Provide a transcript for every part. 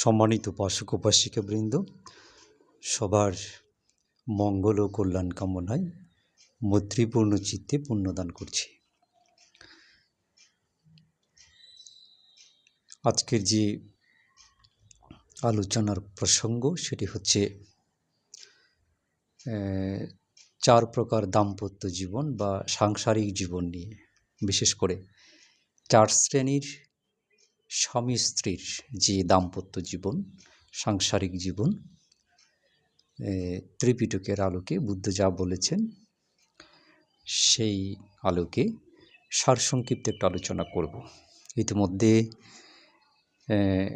সম্মানিত উপাসক উপাসিকাবৃন্দ সবার মঙ্গল ও কল্যাণ কামনায় মৈত্রীপূর্ণ চিত্তে পুণ্যদান করছি। আজকের যে আলোচনার প্রসঙ্গ সেটি হচ্ছে চার প্রকার দাম্পত্য জীবন বা সাংসারিক জীবন নিয়ে। বিশেষ করে চার শ্রেণির স্বামী স্ত্রীর যে দাম্পত্য জীবন, সাংসারিক জীবন ত্রিপিটকের আলোকে বুদ্ধ যা বলেছেন, সেই আলোকে সারসংক্ষিপ্ত একটু আলোচনা করব। ইতিমধ্যে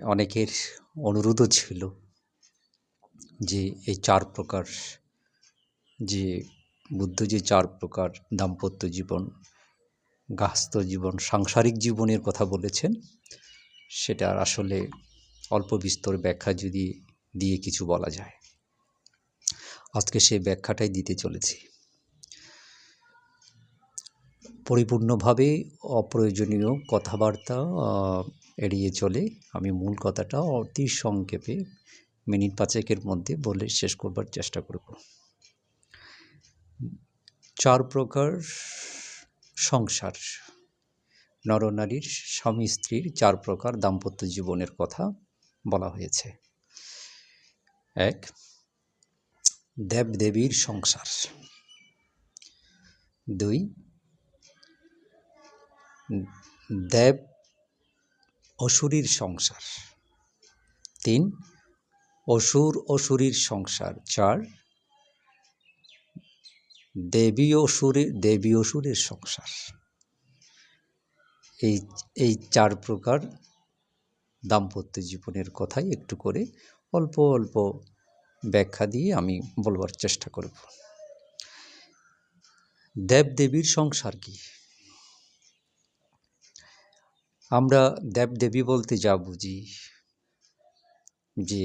অনেকের অনুরোধও ছিল যে এই চার প্রকার যে বুদ্ধ যে চার প্রকার দাম্পত্য জীবন গাহস্থ জীবন, সাংসারিক জীবনের কথা বলেছেন। সেটার আসলে অল্প বিস্তর ব্যাখ্যা যদি দিয়ে কিছু বলা যায়। আজকে সেই ব্যাখ্যাটাই দিতে চলেছি। পরিপূর্ণভাবে অপ্রয়োজনীয় কথাবার্তা এড়িয়ে চলে আমি মূল কথাটা অতি সংক্ষেপে মিনিট পাঁচেকের মধ্যে বলে শেষ করবার চেষ্টা করব। চার প্রকার সংসার নরনারীর স্বামী স্ত্রীর চার প্রকার দাম্পত্য জীবনের কথা বলা হয়েছে। এক, দেবদেবীর সংসার। দুই, দেব অসুরীর সংসার। তিন, অসুর অসুরীর সংসার। চার, দেবী অসুরের দেবী অসুরের সংসার। এই এই চার প্রকার দাম্পত্য জীবনের কথাই একটু করে অল্প অল্প ব্যাখ্যা দিয়ে আমি বলবার চেষ্টা করব। দেবদেবীর সংসার কি? আমরা দেবদেবী বলতে যা বুঝি, যে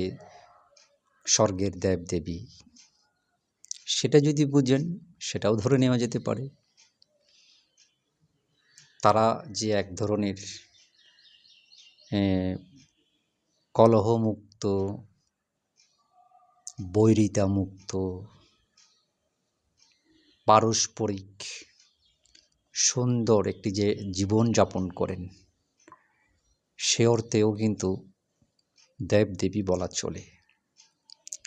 স্বর্গের দেবদেবী, সেটা যদি বুঝেন সেটাও ধরে নেওয়া যেতে পারে। তারা যে এক ধরনের কলহমুক্ত বৈরিতা মুক্ত পারস্পরিক, সুন্দর একটি যে জীবন যাপন করেন, সে অর্থেও কিন্তু দেবদেবী বলা চলে।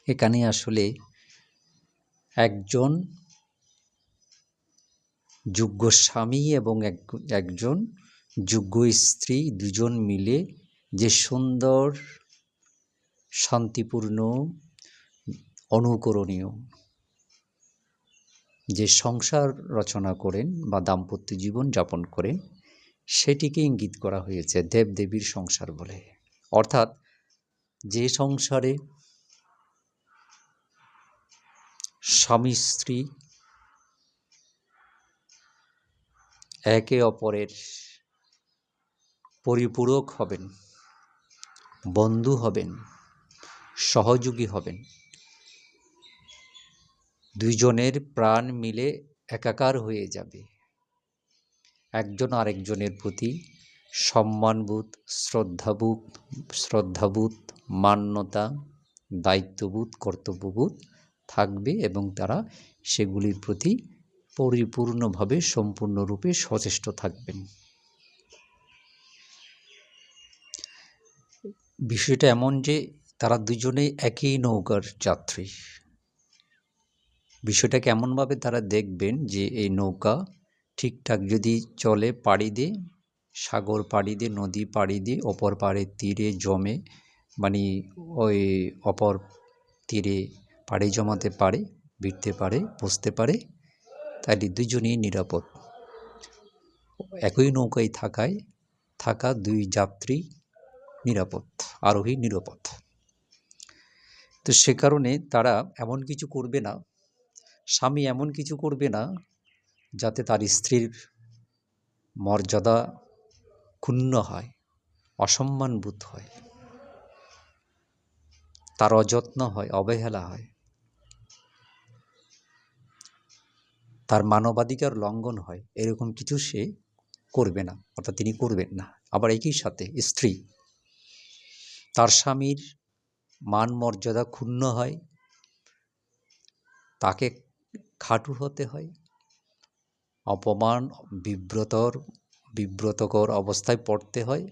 এখানে আসলে একজন যোগ্য স্বামী এবং এক- একজন যোগ্য স্ত্রী দুজন মিলে যে সুন্দর, শান্তিপূর্ণ, অনুকরণীয় যে সংসার রচনা করেন বা দাম্পত্য জীবন যাপন করেন, সেটিকে ইঙ্গিত করা হয়েছে দেবদেবীর সংসার বলে। অর্থাৎ যে সংসারে স্বামী স্ত্রী একে অপরের পরিপূরক হবেন, বন্ধু হবেন, সহযোগী হবেন। দুইজনের প্রাণ মিলে একাকার হয়ে যাবে। একজন আরেকজনের প্রতি সম্মানবোধ, শ্রদ্ধাবোধ শ্রদ্ধাবোধ, মান্যতা, দায়িত্ববোধ, কর্তব্যবোধ থাকবে এবং তারা সেগুলির প্রতি পরিপূর্ণভাবে, সম্পূর্ণরূপে সচেষ্ট থাকবেন। বিষয়টা এমন যে, তারা দুজনেই একই নৌকার যাত্রী। বিষয়টা কেমনভাবে তারা দেখবেন যে, এই নৌকা ঠিকঠাক যদি চলে পাড়ি দিয়ে সাগর পাড়ি দিয়ে নদী পাড়ি দিয়ে অপর পাড়ে তীরে জমে মানে ওই অপর তীরে পাড়ি জমাতে পারে, ভিড়তে পারে, বসতে পারে তাহলে দুজনেই নিরাপদ। একই নৌকায় থাকায়, থাকা দুই যাত্রী নিরাপদ, আরোহী নিরাপদ। তো সে কারণে তারা এমন কিছু করবে না, স্বামী এমন কিছু করবে না, যাতে তার স্ত্রীর মর্যাদা ক্ষুণ্ণ হয় অসম্মানবোধ হয়, তার অযত্ন হয়, অবহেলা হয়। তার মানবাধিকার লঙ্ঘন হয়, এরকম কিছু সে করবে না, অর্থাৎ তিনি করবেন না। আবার একই সাথে স্ত্রী, তার স্বামীর মান মর্যাদা ক্ষুণ্ণ হয়, তাকে খাটু হতে হয়, অপমান, বিব্রতর, বিব্রতকর অবস্থায় পড়তে হয়,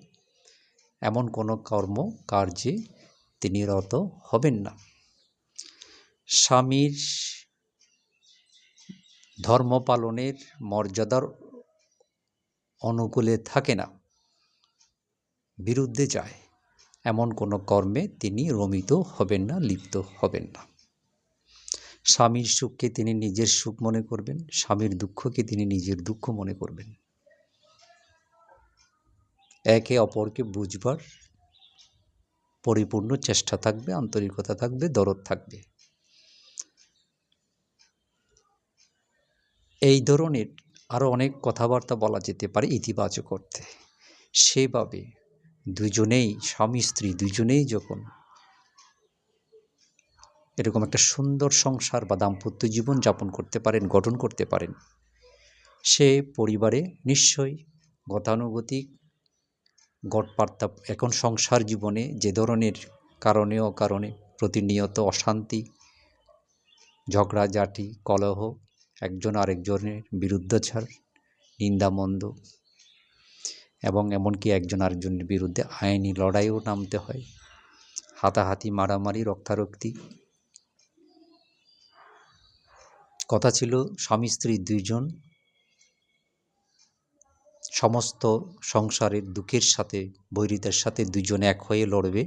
এমন কোনো কর্ম, কার্যে তিনি রত হবেন না। স্বামীর ধর্ম পালনের মর্যাদার অনুকূলে থাকে না। বিরুদ্ধে যায়। এমন কোনো কর্মে তিনি রমিত হবেন না, লিপ্ত হবেন না। স্বামীর সুখকে তিনি নিজের সুখ মনে করবেন, স্বামীর দুঃখকে তিনি নিজের দুঃখ মনে করবেন। একে অপরকে বুঝবার পরিপূর্ণ চেষ্টা থাকবে, আন্তরিকতা থাকবে, দরদ থাকবে। এই ধরনের আরও অনেক কথাবার্তা বলা যেতে পারে ইতিবাচক অর্থে। সেভাবে দুজনেই স্বামী, স্ত্রী দুজনেই যখন এরকম একটা সুন্দর সংসার বা দাম্পত্য জীবন যাপন করতে পারেন, গঠন করতে পারেন, সে পরিবারে নিশ্চয়ই গতানুগতিক গড়পার্তা এখন সংসার জীবনে যে ধরনের কারণে অকারণে প্রতিনিয়ত অশান্তি, ঝগড়াঝাটি, কলহ একজন আরেকজনের বিরুদ্ধাচার নিন্দামন্দ এবং এমনকি একজন আরেকজনের বিরুদ্ধে আইনি লড়াইও নামতে হয়। হাতাহাতি, মারামারি, রক্তারক্তি। কথা ছিল স্বামী, স্ত্রী দুইজন সমস্ত সংসারের দুঃখের সাথে, বৈরিতার সাথে দুজন এক হয়ে লড়বে।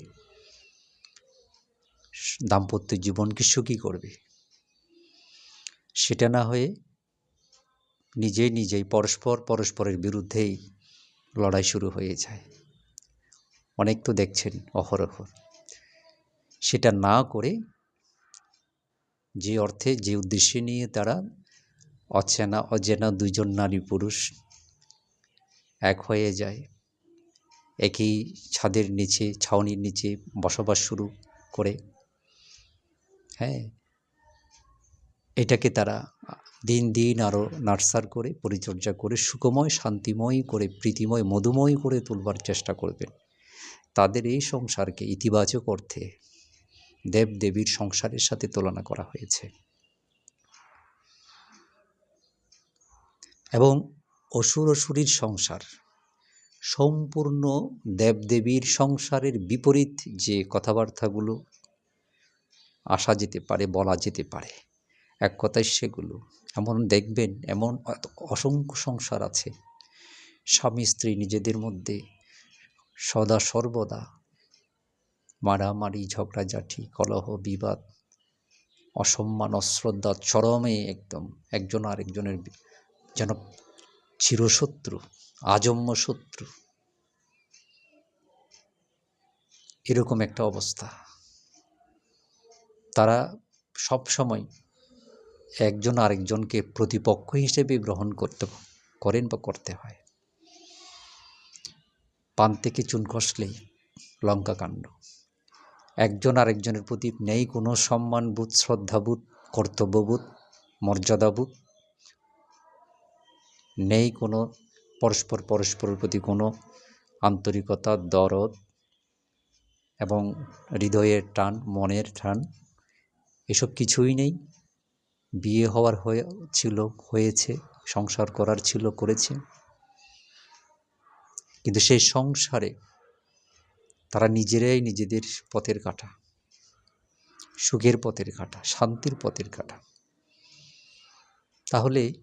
দাম্পত্য জীবনকে সুখী করবে। সেটা না হয়ে নিজে নিজেই পরস্পর পরস্পরের বিরুদ্ধেই লড়াই শুরু হয়ে যায়। অনেক তো দেখছেন অহরহ। সেটা না করে যে অর্থে, যে উদ্দেশ্যে নিয়ে তারা অচেনা অজেনা দুজন নারী পুরুষ এক হয়ে যায়, একই ছাদের নিচে, ছাউনির নিচে বসবাস শুরু করে। হ্যাঁ এটাকে তারা দিন দিন আরও নার্সার করে, পরিচর্যা করে, সুখময়, শান্তিময় করে, প্রীতিময়, মধুময় করে তুলবার চেষ্টা করবেন। তাদের এই সংসারকে ইতিবাচক অর্থে দেব দেবীর সংসারের সাথে তুলনা করা হয়েছে। এবং অসুর অসুরীর সংসার, সম্পূর্ণ দেবদেবীর সংসারের বিপরীত যে কথাবার্তাগুলো আসা যেতে পারে, বলা যেতে পারে এক কথায় সেগুলো। এমন দেখবেন, এমন অসংখ্য সংসার আছে। স্বামী, স্ত্রী নিজেদের মধ্যে সদা সর্বদা মারামারি, ঝগড়াঝাঁটি, কলহ, বিবাদ, অসম্মান, অশ্রদ্ধা চরমে একদম একজন আরেকজনের যেন চিরশত্রু আজম্য শত্রু। এরকম একটা অবস্থা। তারা সব সময় একজন আরেকজনকে প্রতিপক্ষ হিসেবে গ্রহণ করতে, করেন বা করতে হয়। পান থেকে চুন খসলেই লঙ্কাকাণ্ড একজন আরেকজনের প্রতি নেই কোনো সম্মানবোধ শ্রদ্ধাবোধ কর্তব্যবোধ মর্যাদাবোধ নেই কোনো পরস্পর পরস্পরের প্রতি কোনো আন্তরিকতা, দরদ এবং হৃদয়ের টান, মনের টান, এসব কিছুই নেই। বিয়ে হওয়ার হয়ে, ছিল, হয়েছে, সংসার করার ছিল, করেছে। কিন্তু সেই সংসারে তারা নিজেরাই নিজেদের পথের কাটা, সুখের পথের কাটা, শান্তির পথের কাটা। তাহলে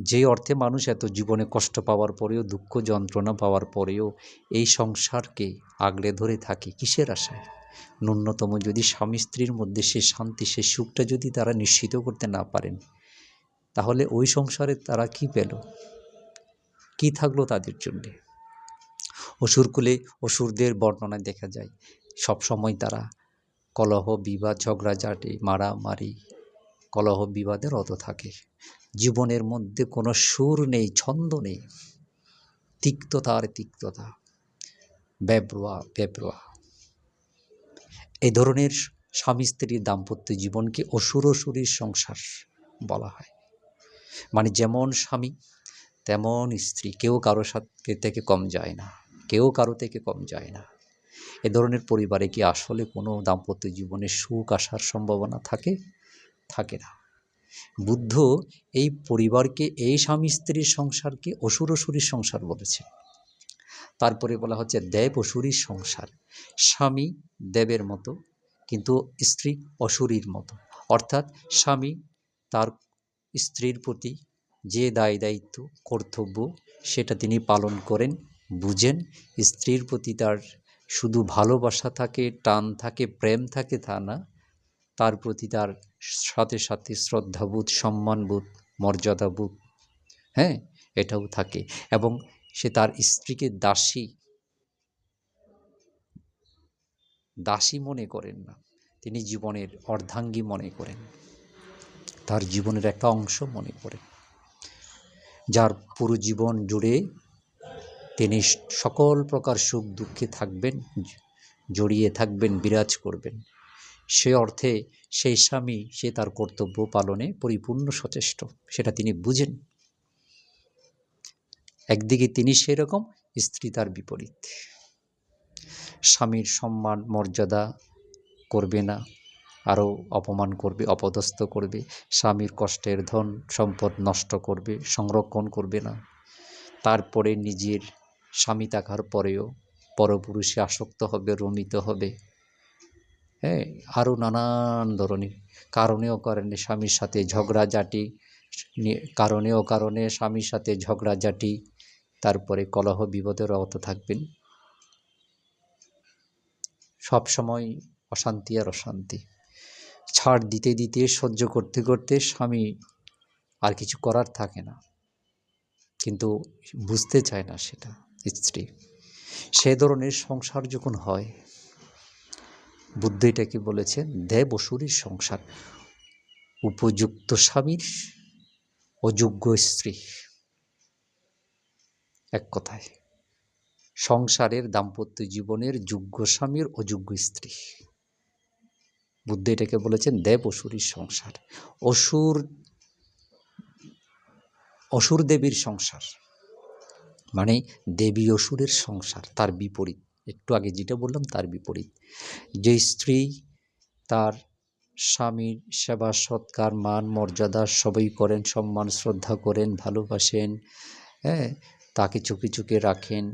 যে অর্থে মানুষ এত জীবনে কষ্ট পাওয়ার পরেও, দুঃখ যন্ত্রণা পাওয়ার পরেও এই সংসারকে আগলে ধরে থাকে, কিসের আশায়? ন্যূনতম যদি স্বামী স্ত্রীর মধ্যে সে শান্তি, সে সুখটা যদি তারা নিশ্চিত করতে না পারেন, তাহলে ওই সংসারে তারা কি পেল? কি থাকল তাদের জন্যে? অসুরকুলে অসুরদের বর্ণনায় দেখা যায়, সব সময় তারা কলহ, বিবাদ ঝগড়াঝাটি মারামারি, কলহ, বিবাদের অত থাকে। জীবনের মধ্যে কোনো সুর নেই, ছন্দ নেই তিক্ততা আর তিক্ততা, ব্যব্রোয়া ব্যব্রোয়া। এই ধরনের স্বামী স্ত্রীর দাম্পত্য জীবনকে অসুর অসুরীর সংসার বলা হয়। মানে যেমন স্বামী, তেমন স্ত্রী। কেউ কারও সাথে থেকে কম যায় না। কেউ কারও থেকে কম যায় না। এ ধরনের পরিবারে কি আসলে কোনো দাম্পত্য জীবনে সুখ আসার সম্ভাবনা থাকে? থাকে না। বুদ্ধ এই পরিবারকে এই স্বামী স্ত্রীর সংসারকে অসুর অসুরীর সংসার বলেছে তারপরে বলা হচ্ছে দেব অসুরীর সংসার। স্বামী দেবের মতো, কিন্তু স্ত্রী অসুরীর মতো। অর্থাৎ স্বামী তার স্ত্রীর প্রতি যে দায় দায়িত্ব, কর্তব্য, সেটা তিনি পালন করেন, বুঝেন। স্ত্রীর প্রতি তার শুধু ভালোবাসা থাকে, টান থাকে, প্রেম থাকে তা না, তার প্রতি তার সাথে সাথে শ্রদ্ধাবোধ, সম্মানবোধ, মর্যাদাবোধ হ্যাঁ এটাও থাকে। এবং সে তার স্ত্রীকে দাসী দাসী মনে করেন না। তিনি জীবনের অর্ধাঙ্গী মনে করেন। তার জীবনের একটা অংশ মনে করেন। যার পুরো জীবন জুড়ে তিনি সকল প্রকার সুখ দুঃখে থাকবেন, জড়িয়ে থাকবেন, বিরাজ করবেন। সে অর্থে সেই স্বামী সে তার কর্তব্য পালনে পরিপূর্ণ সচেষ্ট, সেটা তিনি বুঝেন। একদিকে তিনি সেরকম, স্ত্রী তার বিপরীত। স্বামীর সম্মান, মর্যাদা করবে না, আরও অপমান করবে, অপদস্থ করবে, স্বামীর কষ্টের ধন, সম্পদ নষ্ট করবে, সংরক্ষণ করবে না। তারপরে নিজের স্বামী থাকার পরেও পরপুরুষে আসক্ত হবে রমিত হবে। হ্যাঁ আরও নানান ধরনের কারণেও কারণে স্বামীর সাথে ঝগড়াঝাটি, কারণেও কারণে স্বামীর সাথে ঝগড়া ঝগড়াঝাটি তারপরে কলহ বিপদে রত থাকবেন। সব সময় অশান্তি আর অশান্তি। ছাড় দিতে দিতে, সহ্য করতে করতে স্বামী আর কিছু করার থাকে না। কিন্তু বুঝতে চায় না সেটা স্ত্রী। সে ধরনের সংসার যখন হয়, বুদ্ধ এটাকে বলেছেন দেব অসুরীর সংসার। উপযুক্ত স্বামীর অযোগ্য স্ত্রী। এক কথায়। সংসারের দাম্পত্য জীবনের যোগ্য স্বামীর অযোগ্য স্ত্রী। বুদ্ধ এটাকে বলেছেন দেব অসুরীর সংসার। অসুর অসুর দেবীর সংসার। মানে দেবী অসুরের সংসার, তার বিপরীত। একটু আগে যেটা বললাম, তার বিপরীত। যে স্ত্রী, তার স্বামীর সেবা, সৎকার, মান, মর্যাদা সবই করেন, সম্মান, শ্রদ্ধা করেন, ভালোবাসেন হ্যাঁ? তাকে চুপি চুপি রাখেন।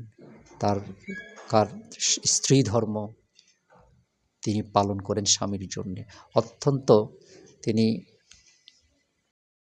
তার কার স্ত্রী ধর্ম তিনি পালন করেন স্বামীর জন্যে। অত্যন্ত তিনি